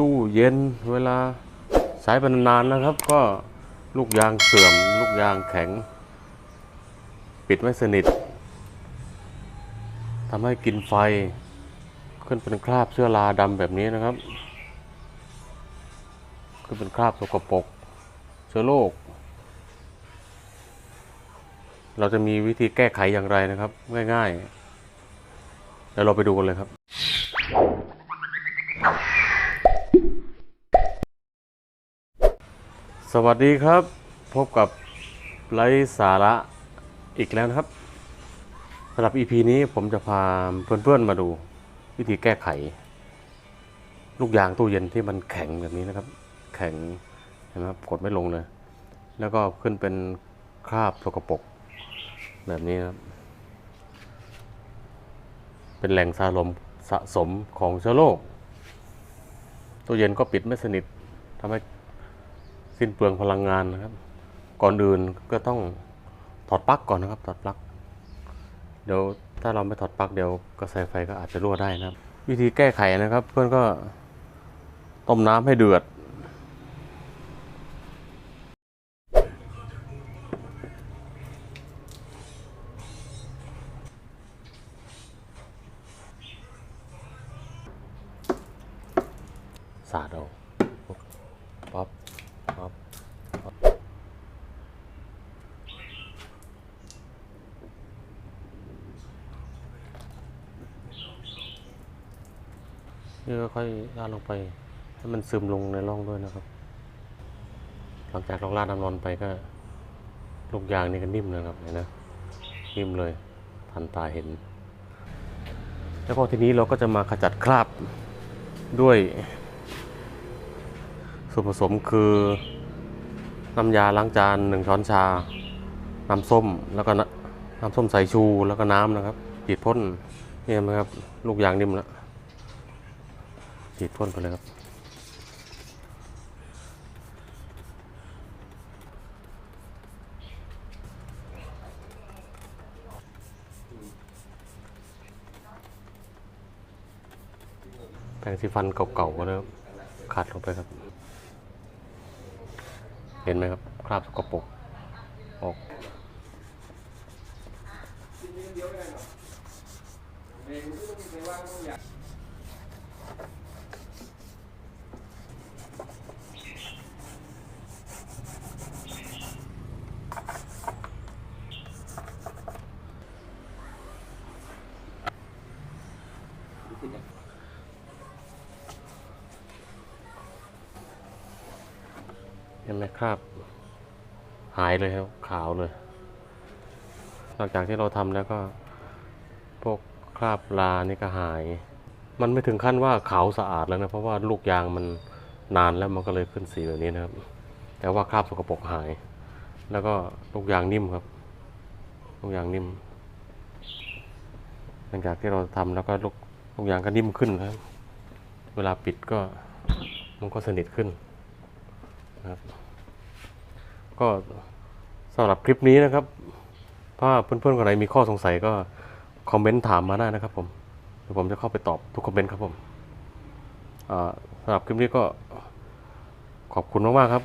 ตู้เย็นเวลาใช้ไปนานๆนะครับ ก็ลูกยางเสื่อม ลูกยางแข็ง ปิดไม่สนิททำให้กินไฟ ขึ้นเป็นคราบเชื้อราดำแบบนี้นะครับ ขึ้นเป็นคราบสกปรกเชื้อโรคเราจะมีวิธีแก้ไขอย่างไรนะครับ ง่ายๆเดี๋ยวเราไปดูกันเลยครับ สวัสดีครับ พบกับไร้สาระอีกแล้วนะครับสำหรับ EP นี้ผมจะพาเพื่อนๆมาดู วิธีแก้ไข ลูกยางตู้เย็นที่มันแข็งแบบนี้นะครับ แข็งเห็นไหมครับกดไม่ลงเลย แล้วก็ขึ้นเป็นคราบสกปรกแบบนี้ครับ เป็นแหล่งสะสมสะสมของเชื้อโรคตู้เย็นก็ปิดไม่สนิททำให้ สิ้นเปลืองพลังงานนะครับ ก่อนอื่นก็ต้องถอดปลั๊กก่อนนะครับถอดปลั๊กเดี๋ยวถ้าเราไม่ถอดปลั๊กเดี๋ยวกระแสไฟก็อาจจะรั่วได้นะครับ วิธีแก้ไขนะครับ เพื่อนก็ต้มน้ำให้เดือด สาดเอาป๊อปป๊อปป๊อป นี่ก็ค่อยราดลงไปให้มันซึมลงในร่องด้วยนะครับ หลังจากเราราดน้ำร้อนไปก็ ลูกยางนี่ก็นิ่มนะครับเห็นนะนิ่มเลยทันตาเห็น แล้วก็ทีนี้เราก็จะมาขจัดคราบด้วย ส่วนผสมคือน้ำยาล้างจานหนึ่งช้อนชา น้ำส้มแล้วก็น้ำส้มสายชูแล้วก็น้ำนะครับฉีดพ่นนี่เห็นไหมครับ ลูกยางนิ่มแล้ว ฉีดพ่นไปเลยครับ แปรงสีฟันเก่าๆก็เริ่มขัดลงไปครับ เห็นไหมครับ คราบสกปรกออกเดี๋ยวไม่ได้ห็ นไหมคราบหายเลยครับ ขาวเลย หลังจากที่เราทำแล้วก็ พวกคราบลานี่ก็หาย มันไม่ถึงขั้นว่าขาวสะอาดแล้วนะ เพราะว่าลูกยางมันนานแล้วมันก็เลยขึ้นสีแบบนี้นะครับ แต่ว่าคราบสกปรกหาย แล้วก็ลูกยางนิ่มครับ ลูกยางนิ่ม หลังจากที่เราทำแล้วก็ลูก ลูกยางก็นิ่มขึ้นครับ เวลาปิดก็มันก็สนิทขึ้นนะครับ ก็สำหรับคลิปนี้นะครับ ถ้าเพื่อนๆคนไหนมีข้อสงสัยก็คอมเมนต์ถามมาได้นะครับผมเดี๋ยวผมจะเข้าไปตอบทุกคอมเมนต์ครับผมสำหรับคลิปนี้ก็ขอบคุณมากๆครับ